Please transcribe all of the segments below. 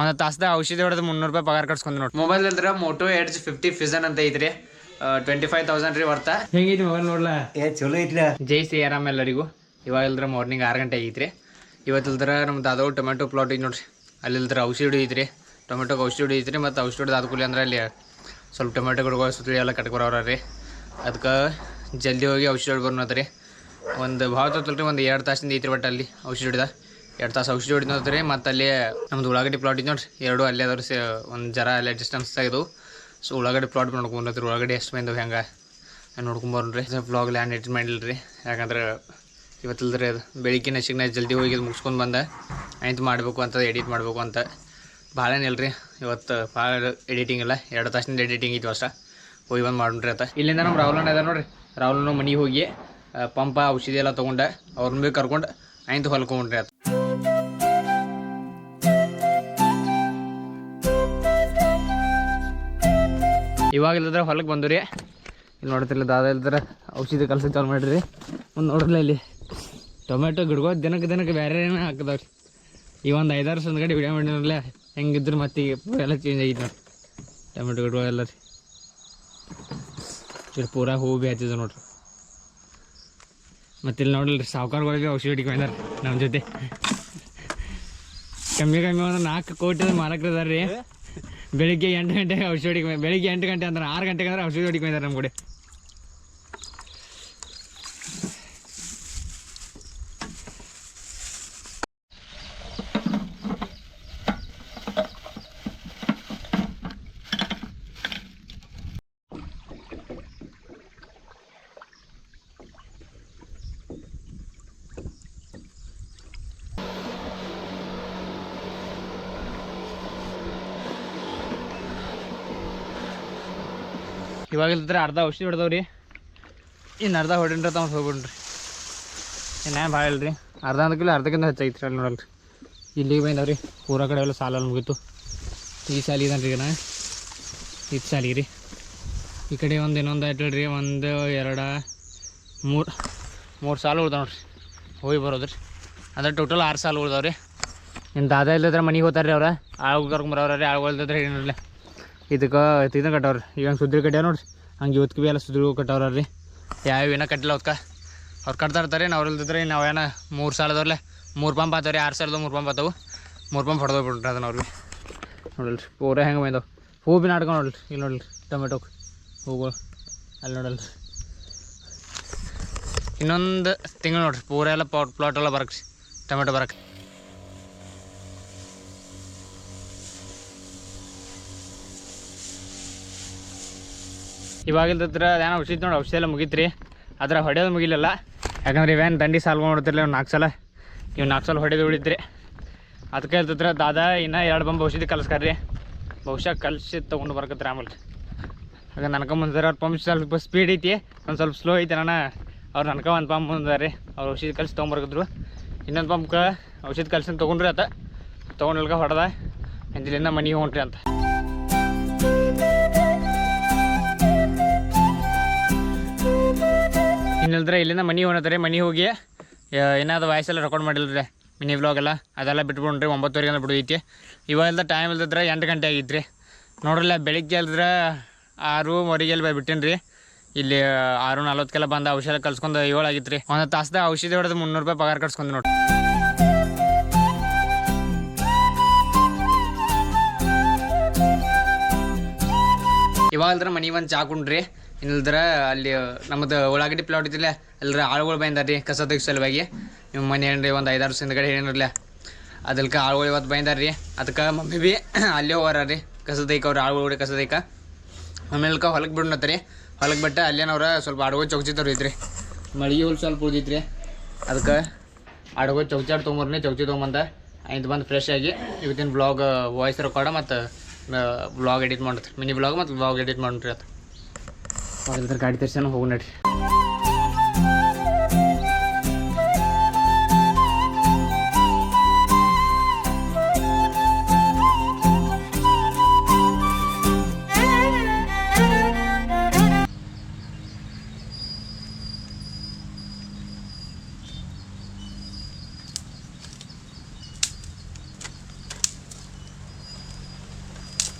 ಒಂದು ತಾಸ್ದಾಗ ಔಷಧಿ ಹೊಡೆದು ಮುನ್ನೂರು ರೂಪಾಯಿ ಪಗಾರ ಕಟ್ಸ್ಕೊಂಡ್ ನೋಡಿ. ಮೊಬೈಲ್ ಇಲ್ದ್ರ ಮೋಟೋ ಎಡ್ಜ್ ಫಿಫ್ಟಿ ಫಿಸನ್ ಅಂತ ಐತ್ರಿ. ಟ್ವೆಂಟಿ ಫೈವ್ ತೌಸಂಡ್ ರೀ ವರ್ತ. ಹೆಂಗೈತಿ ಮೊಬೈಲ್ ನೋಡ್ಲಾ? ಏ ಚಲೋ ಐತ್ಲ. ಜೈ ಸಿ ಆರಾಮ್ ಎಲ್ಲರಿಗೂ. ಇವಾಗ ಇಲ್ದ್ರ ಮಾರ್ನಿಂಗ್ ಆರು ಗಂಟೆ ಐತ್ರಿ. ಇವತ್ತು ಇಲ್ದ್ರ ನಮ್ಮ ದಾದವ್ ಟೊಮೆಟೊ ಪ್ಲಾಟ್ ಐತಿ ನೋಡ್ರಿ. ಅಲ್ಲಿ ಇಲ್ದ್ರ ಔಷಧಿ ಹೊಡಿಐತ್ರಿ ಟೊಮೆಟೊ ಔಷಧಿ ಹೊಡಿಐತ್ರಿ ಮತ್ತು ಔಷಧಿ ಹೊಡೆದು ಆದ್ಕೂಲಿ ಅಂದ್ರೆ ಅಲ್ಲಿ ಸ್ವಲ್ಪ ಟೊಮೆಟೊ ಗಿಡಗಳು ಸುತ್ತಲಿ ಎಲ್ಲ ಕಟ್ಕೊರವ್ರ ರೀ. ಅದಕ್ಕೆ ಜಲ್ದಿ ಹೋಗಿ ಔಷಧಿ ಹೊಡಿ ರೀ ಒಂದು ಭಾಳ ತೊತ್ತಲ್ರಿ ಒಂದು ಎರಡು ತಾಸಿಂದ ಐತ್ರಿ ಬಟ್ ಅಲ್ಲಿ ಔಷಧಿ ಹೊಡಿದ. ಎರಡು ತಾಸು ಔಷಧಿ ಹೊಡಿದ್ರಿ ಮತ್ತು ಅಲ್ಲಿ ನಮ್ದು ಉಳ್ಳಾಗಡ್ಡಿ ಪ್ಲಾಟ್ ಇದೆ ನೋಡ್ರಿ. ಎರಡು ಅಲ್ಲೇ ಅದಾವ್ರಿ ಸೇ, ಒಂದು ಜರ ಅಲ್ಲೇ ಡಿಸ್ಟೆನ್ಸ್ ಇದು ಸೊ ಉಳ್ಳಾಗಡ್ಡಿ ಪ್ಲಾಟ್ ನೋಡ್ಕೊಂಡ್ರಿ ಉಳ್ಳಾಗಡ್ಡಿ ಎಷ್ಟು ಬಂದವು ಹೆಂಗೆ? ನೋಡ್ಕೊಂಬರ್ರಿ ಬ್ಲಾಗ್ ಲ್ಯಾಂಡ್ ಎಡಿಟ್ ಮಾಡಿಲ್ರಿ. ರೀ ಯಾಕಂದ್ರೆ ಇವತ್ತಿಲ್ದ್ರಿ ಅದು ಬೆಳಿಗ್ಗೆ ನಸಿಗ್ನ ಜಲ್ದಿ ಹೋಗಿ ಇದು ಮುಗಿಸ್ಕೊಂಡು ಬಂದೆ. ಆಯ್ತು ಮಾಡಬೇಕು ಅಂತ ಎಡಿಟ್ ಮಾಡಬೇಕು ಅಂತ. ಭಾಳ ಏನಿಲ್ಲ ರೀ ಇವತ್ತು ಭಾಳ ಎಡಿಟಿಂಗ್ ಇಲ್ಲ. ಎರಡು ತಾಸಿನಿಂದ ಎಡಿಟಿಂಗ್ ಇತ್ತು ಅಷ್ಟ ಹೋಗಿ ಬಂದು ಮಾಡ್ರಿ ಆತ. ಇಲ್ಲಿಂದ ನಮ್ಮ ಅಣ್ಣ ಅದ ನೋಡ್ರಿ. ರಾಹುಲ್ನ ಮನೆಗೆ ಹೋಗಿ ಪಂಪ, ಔಷಧಿ ಎಲ್ಲ ತೊಗೊಂಡೆ ಅವ್ರನ್ನ ಭೀ ಕರ್ಕೊಂಡು ಆಯ್ತು ಹೊಲ್ಕೊಂಡ್ರಿ ಆತ. ಇವಾಗ ಇಲ್ಲದ್ರೆ ಹೊಲಕ್ಕೆ ಬಂದು ರೀ ಇಲ್ಲಿ ನೋಡ್ತಿಲ್ಲ ದಾದ ಇಲ್ದ್ರೆ ಔಷಧಿ ಕಲಸ ಚಾಲು ಮಾಡಿರಿ. ಒಂದು ನೋಡ್ರಲ್ಲ ಇಲ್ಲಿ. ಟೊಮೆಟೊ ಗಿಡಗಳು ದಿನಕ್ಕೆ ದಿನಕ್ಕೆ ಬೇರೆ ಏನೋ ಹಾಕಿದವ್ರಿ. ಈ ಒಂದು ಐದಾರು ವರ್ಷದ ಗಡಿ ವಿಡಿಯೋ ಮಾಡಿರಲ್ಲ ಹೆಂಗಿದ್ರು ಮತ್ತೆ ಎಲ್ಲ ಚೇಂಜ್ ಆಗಿತ್ತು ನೋಡಿ ಟೊಮೆಟೊ ಗಿಡಗಳು ಎಲ್ಲ ರೀ. ಪೂರ ಹೂವು ಬಿ ಹಚ್ಚಿದ್ರು ನೋಡ್ರಿ. ಮತ್ತೆ ಇಲ್ಲಿ ನೋಡಲ್ರಿ ಸಾವುಕಾರಗಳಿಗೆ ಔಷಧಿ ಹೊಡಿಕೊಂಡಿದ್ದಾರೆ ನಮ್ಮ ಜೊತೆ. ಕಮ್ಮಿ ಕಮ್ಮಿ ಒಂದು ನಾಲ್ಕು ಕೋಟಿ ಮಾಲಕರು ಇದಾರೆ ರೀ ಬೆಳಿಗ್ಗೆ ಎಂಟು ಗಂಟೆಗೆ ಔಷಧಿ ಬೆಳಿಗ್ಗೆ ಎಂಟು ಗಂಟೆ ಅಂದ್ರೆ ಆರು ಗಂಟೆಗೆ ಅಂದ್ರೆ ಔಷಧಿ ಹೊಡಿಕೊಂಡಿದ್ದಾರೆ ನಮ್ಮ ಕಡೆ. ಇವಾಗ ಇಲ್ದ್ರೆ ಅರ್ಧ ಔಷಧಿ ಹೊಡೆದವ್ರಿ. ಇನ್ನು ಅರ್ಧ ಹೊಡಿನ್ರಿ ತಮ್ಮ ಹೋಗ್ಬಿಡ್ರಿ ಇನ್ನೇನು ಭಾಳ ಇಲ್ರಿ. ಅರ್ಧ ಅಂದಕ್ಕಿಲ್ಲ ಅರ್ಧಕ್ಕಿಂತ ಹೆಚ್ಚೈತ್ರಿ ಅಲ್ಲಿ ನೋಡಲ್ರಿ. ಇಲ್ಲಿಗೆ ಬಂದವ್ರಿ. ಊರ ಕಡೆ ಎಲ್ಲ ಸಾಲ ಮುಗೀತು. ಈ ಸಾಲಿ ಇದನ್ರಿ ನಾ ಇದು ಸಾಲಿಗೆ ರೀ. ಈ ಕಡೆ ಒಂದು ಇನ್ನೊಂದು ಆಯ್ತು ರೀ ಒಂದು, ಎರಡು, ಮೂರು ಮೂರು ಸಾಲು ಉಳ್ದಾವ ನೋಡ್ರಿ. ಹೋಗಿ ಬರೋದ್ರಿ. ಅಂದ್ರೆ ಟೋಟಲ್ ಆರು ಸಾಲ ಉಳ್ದಾವ್ರಿ. ಇನ್ನು ದಾದ ಇಲ್ಲದ್ರೆ ಮನೆಗೆ ಹೋಗ್ತಾರೆ ರೀ ಅವ್ರ. ಆಳು ಕರ್ಕೊಂಬರವ್ರ ಆ ಆಳು ಇಲ್ದಿದ್ರೆ ಏನಿಲ್ಲ ಇದಕ್ಕೆ ಇದನ್ನ ಕಟ್ಟವ್ರಿ. ಈಗ ಹಂಗೆ ಸುದ್ರಿ ಕಟ್ಟ್ಯಾವ ನೋಡ್ರಿ. ಹಂಗೆ ಇವತ್ತು ಭೀ ಎಲ್ಲ ಸುದ್ರಿ ಕಟ್ಟವ್ರ ಯಾವ ಏನೋ ಕಟ್ಟಿಲ್ಲ ಅವಕ್ಕೆ ಅವ್ರು ಕಟ್ತಾ ಇರ್ತಾರೆ ನಾವು ಇಲ್ದಿದ್ರೆ ನಾವು ಏನೋ ಮೂರು ಸಾಲದವ್ರಲ್ಲೇ ಮೂರು ಪಂಪ್ ಆತಾವ್ರಿ, ಆರು ಸಾಲದ ಮೂರು ಪಂಪ್ ಆತಾವು. ಮೂರು ಪಂಪ್ ಬಿಡ್ರಿ ಅದನ್ನ ಅವ್ರಿಗೆ ನೋಡಲ್ರಿ, ಪೂರ ಹೆಂಗೆ ಬಂದವು. ಹೂ ಭೀ ನಾಡ್ಕೊಂಡು ನೋಡ್ರಿ ಇಲ್ಲಿ ನೋಡ್ರಿ, ಟೊಮೆಟೊ ಹೂಗಳು. ಅಲ್ಲಿ ನೋಡಲ್ರಿ. ಇನ್ನೊಂದು ತಿಂಗಳು ನೋಡ್ರಿ, ಪೂರ ಎಲ್ಲ ಪಾಟ್ ಪ್ಲಾಟ್ ಎಲ್ಲ ಬರಕ್ರಿ ಟೊಮೆಟೊ ಬರಕ್ಕೆ ಇವಾಗ ಇಲ್ದಿದ್ರೆ ಏನೋ ಔಷಧಿ ನೋಡಿ, ಔಷಧಿ ಎಲ್ಲ ಮುಗೀತ್ರಿ. ಅದ್ರ ಹೊಡೆಯೋದು ಮುಗಿಲಿಲ್ಲ. ಯಾಕಂದ್ರೆ ಇವೇನು ದಂಡಿ ಸಾಲ್ ನೋಡ್ತಿರ್ಲಿ ಒಂದು ನಾಲ್ಕು ಸಲ. ನೀವು ನಾಲ್ಕು ಸಲ ಹೊಡೆದು ಉಳಿದ್ರಿ ಅದಕ್ಕೆ ಇಲ್ದಿದ್ರೆ ದಾದಾ, ಇನ್ನೂ ಎರಡು ಬಂಬ ಔಷಧಿ ಕಲಿಸ್ಕಾರ್ರಿ. ಬಹುಶಃ ಕಲಿಸಿ ತೊಗೊಂಡು ಬರ್ಕತ್ರಿ ಆಮೇಲೆ. ಹಾಗೆ ನನಕ ಮುಂದೆ ಅವ್ರ ಪಂಪ್ ಸ್ವಲ್ಪ ಸ್ಪೀಡ್ ಐತಿ, ಒಂದು ಸ್ವಲ್ಪ ಸ್ಲೋ ಐತಿ ನಾನು. ಅವ್ರು ನನಗೆ ಒಂದು ಪಂಪ್ ಮುಂದೆ ರೀ ಅವ್ರು ಔಷಧಿ ಕಲಿಸಿ ತೊಗೊಂಬರ್ಕಿದ್ರು ಇನ್ನೊಂದು ಪಂಪ್ಗೆ ಔಷಧಿ ಕಲ್ಸಿನ ತೊಗೊಂಡ್ರಿ ಆತ. ತೊಗೊಂಡ್ಲ್ಕ ಹೊಡೆದ. ಇಲ್ಲಿಂದ ಮನೆಗೆ ಹೊಂಟ್ರಿ ಅಂತ. ಇನ್ನಿಲ್ದ್ರೆ ಇಲ್ಲಿಂದ ಮನೆ ಹೋಗ್ತಾರೆ ಮನೆ ಹೋಗಿ ಏನಾದ್ರು ವಾಯ್ಸೆಲ್ಲ ರೆಕಾರ್ಡ್ ಮಾಡಿಲ್ರಿ ಮಿನಿ ವ್ಲಾಗ್ ಎಲ್ಲ. ಅದೆಲ್ಲ ಬಿಟ್ಬಿಡ್ರಿ ಒಂಬತ್ತುವರೆಗೆ ಅಂದ್ರೆ ಬಿಡೈತಿ ಇವಾಗೆಲ್ಲ ಟೈಮ್ ಇಲ್ದಿದ್ರೆ ಎಂಟು ಗಂಟೆ ಆಗಿತ್ತು ರೀ ನೋಡ್ರಲ್ಲ, ಬೆಳಿಗ್ಗೆ ಅಲ್ದ್ರೆ ಆರು ವರೆಗೆಲ್ಲ ಬಿಟ್ಟೇನಿ ರೀ ಇಲ್ಲಿ ಆರು ನಲ್ವತ್ತಕ್ಕೆಲ್ಲ ಬಂದ ಔಷಧ ಕಲ್ಸ್ಕೊಂಡು ಏಳು ಆಗಿತ್ತು ರೀ ಒಂದು ತಾಸ್ದಾಗ ಔಷಧಿ ಹೊಡೆದು ಮುನ್ನೂರು ರೂಪಾಯಿ ಪಗಾರ ಕಟ್ಸ್ಕೊಂಡು ನೋಡ್ರಿ. ಇವಾಗಲ್ದ್ರೆ ಮನೆ ಒಂದು ಚಾ ಕುಂಡ್ರಿ. ಇನ್ನಿಲ್ದ್ರ ಅಲ್ಲಿ ನಮ್ಮದು ಉಳ್ಳಾಗಡ್ಡಿ ಪ್ಲಾಟ್ ಇದ್ದಿಲ್ಲ ಎಲ್ಲರ ಆಳುಗಳು ಬಂದಾರ್ರಿ ಕಸ ತೆಗ್ಸೋ ಸಲುವಾಗಿ. ನಿಮ್ಮ ಮನೆ ಏನ್ರಿ ಒಂದು ಐದಾರು ಹಿಂದ್ಗಡೆ ಏನಿರಲ್ಲ ಅದಕ್ಕೆ ಆಳುಗಳು ಇವತ್ತು ಬಂದಾರ್ರಿ ಅದಕ್ಕೆ ಮಮ್ಮಿ ಬಿ ಅಲ್ಲೇ ಹೋಗಾರ ರೀ ಕಸ ತೆಗಿಕವ್ರಿ ಆಳುಗಳು ಕಸ ತೆಗಿಕ. ಆಮೇಲೆ ಹೊಲಕ್ಕೆ ಬಿಡ್ನತ್ತರಿ ಹೊಲಕ್ಕೆ ಬಿಟ್ಟು ಅಲ್ಲೇನವ್ರ ಸ್ವಲ್ಪ ಆಡುಗಳು ಚೌಚಿ ಇದ್ರಿ. ಮಳಿಗೆ ಹುಲ್ ಸ್ವಲ್ಪ ಉಳ್ದಿತ್ರಿ. ಅದಕ್ಕೆ ಆಡುಗಳು ಚೌಚಾಡ್ ತೊಗೊಂಬರ್ನಿ ಚೌಚಿ ತೊಗೊಂಬಂದ ಆಯ್ತು ಬಂದು ಫ್ರೆಶ್ ಆಗಿ ಇವತ್ತಿನ ಬ್ಲಾಗ್ ವಾಯ್ಸ್ ರೆಕಾರ್ಡ ಮತ್ತು ಬ್ಲಾಗ್ ಎಡಿಟ್ ಮಾಡ್ತೀರಿ. ಮಿನಿ ಬ್ಲಾಗ್ ಮತ್ತು ಬ್ಲಾಗ್ ಎಡಿಟ್ ಮಾಡ್ರಿ ಅದು ಅದ್ರ ಗಾಡಿ ತರ್ಸೋಣ ಹೋಗಿ ನಡ್ರಿ.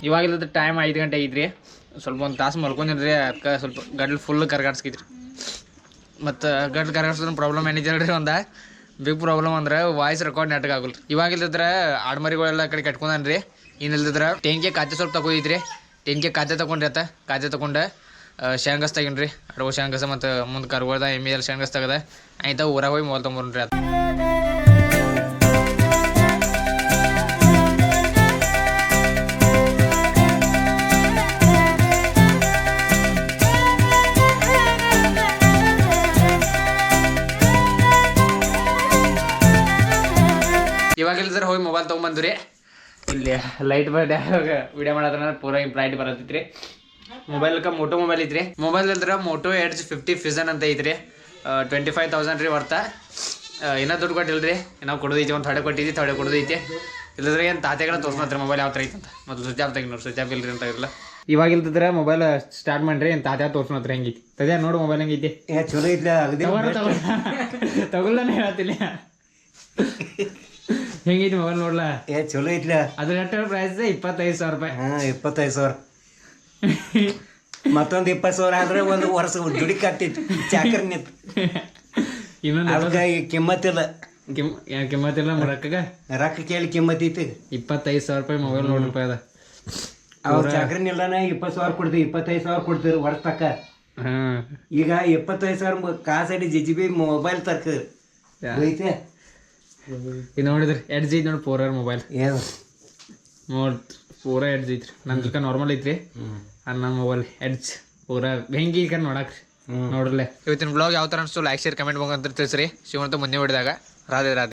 ಇವಾಗಿಲ್ಲದ ಟೈಮ್ ಐದು ಗಂಟೆ ಐತ್ರಿ. ಸ್ವಲ್ಪ ಒಂದು ತಾಸು ಮಲ್ಕೊಂಡಿದ್ರಿ ಅದಕ್ಕೆ ಸ್ವಲ್ಪ ಗಡ್ಲು ಫುಲ್ ಕರ್ಗಾಡ್ಸ್ಕೈತ್ರಿ ಮತ್ತು ಗಡ್ಲು ಕರ್ಗಾಡ್ಸೋದ್ರ ಪ್ರಾಬ್ಲಮ್ ಏನಿದೆ ರೀ ಒಂದು? ಬಿಗ್ ಪ್ರಾಬ್ಲಮ್ ಅಂದ್ರೆ ವಾಯ್ಸ್ ರೆಕಾರ್ಡ್ ನೆಟ್ಗೆ ಆಗಲ್ಲ ಇವಾಗಿಲ್ಲದ್ರ ಆಡ್ಮರಿಗಳೆಲ್ಲ ಕಡೆ ಕಟ್ಕೊಂಡ್ರಿ ಏನಿಲ್ದಿದ್ರೆ ಟೆಂಕೆ ಕಾತೆ ಸ್ವಲ್ಪ ತಗೋದಿದ್ರಿ. ಟೆಂಕೆ ಕಾತೆ ತಗೊಂಡ್ರಿ ಕಾಜೆ ಖಾತೆ ತಗೊಂಡು ಶೇಂಗಸ್ ತಗೊಂಡ್ರಿ ಅಡುಗೆ ಶೇಂಗಸ ಮತ್ತು ಮುಂದೆ ಕರ್ಗೋದ ಎಮ್ಮೆ ಎಲ್ಲ ಶೇಂಗಸ್ ತೆಗೆದ. ಆಯ್ತಾ, ಊರಾಗ ಹೋಗಿ ಮೊಲ್ ತೊಗೊಂಡ್ರಿ ಆತ. ಇವಾಗ ಹೋಗಿ ಮೊಬೈಲ್ ತೊಗೊಂಬಂದ್ರಿ ಇಲ್ಲಿ ಲೈಟ್ ಬರ್ಡೆ ವಿಡಿಯೋ ಮಾಡದ್ರ ಪೂರ ಬ್ರೈಟ್ ಮೊಬೈಲ್ ಮೊಬೈಲ್ಕ ಮೋಟೋ ಮೊಬೈಲ್ ಐತ್ರಿ. ಮೊಬೈಲ್ ಅಂದ್ರೆ ಮೋಟೋ ಎಡ್ಜ್ ಫಿಫ್ಟಿ ಫಿಸನ್ ಅಂತ ಐತ್ರಿ. ಟ್ವೆಂಟಿ ಫೈವ್ ತೌಸಂಡ್ ರೀ ವರ್ತ. ಇನ್ನೂ ದುಡ್ಡು ಕೊಟ್ಟಿಲ್ರಿ. ಇನ್ನೂ ಕೊಡೋದೈತಿ ಒಂದು ಥೊಡೆ ಕೊಟ್ಟಿದ್ವಿ ಥೊಡೆ ಕೊಡೋದೈತಿ. ಇಲ್ಲದ್ರೆ ಏನು ತಾತೆಗಳ ತೋರ್ಸ್ನತ್ರಿ ಮೊಬೈಲ್ ಯಾವ ಥರ ಐತಂತ. ಮತ್ತು ಸ್ವಿಚ್ ಆಫ್ ತೆಗಿ ನೋಡಿ ಸ್ವಿಚ್ ಆಫ್ ಇಲ್ರಿ ಅಂತ ಇರಲ್ಲ ಇವಾಗ ಇಲ್ದಿದ್ರೆ ಮೊಬೈಲ್ ಸ್ಟಾರ್ಟ್ ಮಾಡ್ರಿ ಏನು ತಾತೆ ತೋರ್ಸ್ನತ್ರಿ ಹೆಂಗೈತಿ. ತದೇ ನೋಡು ಮೊಬೈಲ್ ಹೆಂಗೈತಿ. ಏ ಚಲೋ ಐತಿ ಅಗದಿ ತಗೊಳ್ಳನೆ ಹೇಳ್ತೀನಿ ಹೆಂಗೈತಿ ಮೊಬೈಲ್ ನೋಡ್ಲಾ? ಏ ಚಲೋ ಐತ್ಲ. ಅದ್ರ ನೆಟ್ ಪ್ರೈಸ್ ಇಪ್ಪತ್ತೈದು ಸಾವಿರ ರೂಪಾಯಿ. ಹಾ ಇಪ್ಪತ್ತೈದು ಸಾವಿರ. ಮತ್ತೊಂದು ಇಪ್ಪತ್ತು ಸಾವಿರ ಆದ್ರೆ ಒಂದು ವರ್ಷ ದುಡಿ ಕಟ್ಟಿತ್ತು ಚಾಕರ್ ನಿಂತು. ಇನ್ನೊಂದು ಅದಕ್ಕೆ ಕಿಮ್ಮತ್ತಿಲ್ಲ ಕಿಮ್ಮತ್ತಿಲ್ಲ ರೊಕ್ಕಗ ರೊಕ್ಕ ಕೇಳಿ ಕಿಮ್ಮತ್ತೈತಿ ಇಪ್ಪತ್ತೈದು ಸಾವಿರ ರೂಪಾಯಿ ಮೊಬೈಲ್ ನೋಡ್ರಿ ರೂಪಾಯಿ ಅದ. ಅವ್ರ ಚಾಕರಿ ನಿಲ್ದಾನ ಇಪ್ಪತ್ತು ಸಾವಿರ ಕೊಡ್ತೀವಿ ಇಪ್ಪತ್ತೈದು ಸಾವಿರ ಕೊಡ್ತೀವಿ ವರ್ಷ ತಕ್ಕ. ಹಾಂ. ಈಗ ಇಪ್ಪತ್ತೈದು ಸಾವಿರ ಕಾಸಡಿ ಜಿ ಜಿ ಬಿ ಮೊಬೈಲ್ ತರ್ಕ ಐತೆ ಇದು ನೋಡಿದ್ರಿ ಎಡ್ ಜಿ ನೋಡಿ ಫೋರ್ ಅವರ್ ಮೊಬೈಲ್ ಏನು? ನೋಡ್ ಪೂರ ಎಡ್ಜ್ ಐತ್ರಿ. ನನ್ನ ಜೊತೆ ನಾರ್ಮಲ್ ಐತ್ರಿ. ನನ್ನ ಮೊಬೈಲ್ ಎಡ್ಜ್ ಪೂರ ಹೆಂಗೆ ಈಗ ನೋಡಕ್ರಿ? ನೋಡ್ರಲ್ಲೇ. ಇವತ್ತಿನ ಬ್ಲಾಗ್ ಯಾವ ಥರ ಅನಿಸ್ತು? ಲೈಕ್ ಶೇರ್ ಕಮೆಂಟ್ ಬಂಗಂತ ತಿಳಿಸ್ರಿ ಶಿವಂತ ಮುಂದೆ ಹೊಡಿದಾಗ. ರಾಧೆ ರಾಧೆ.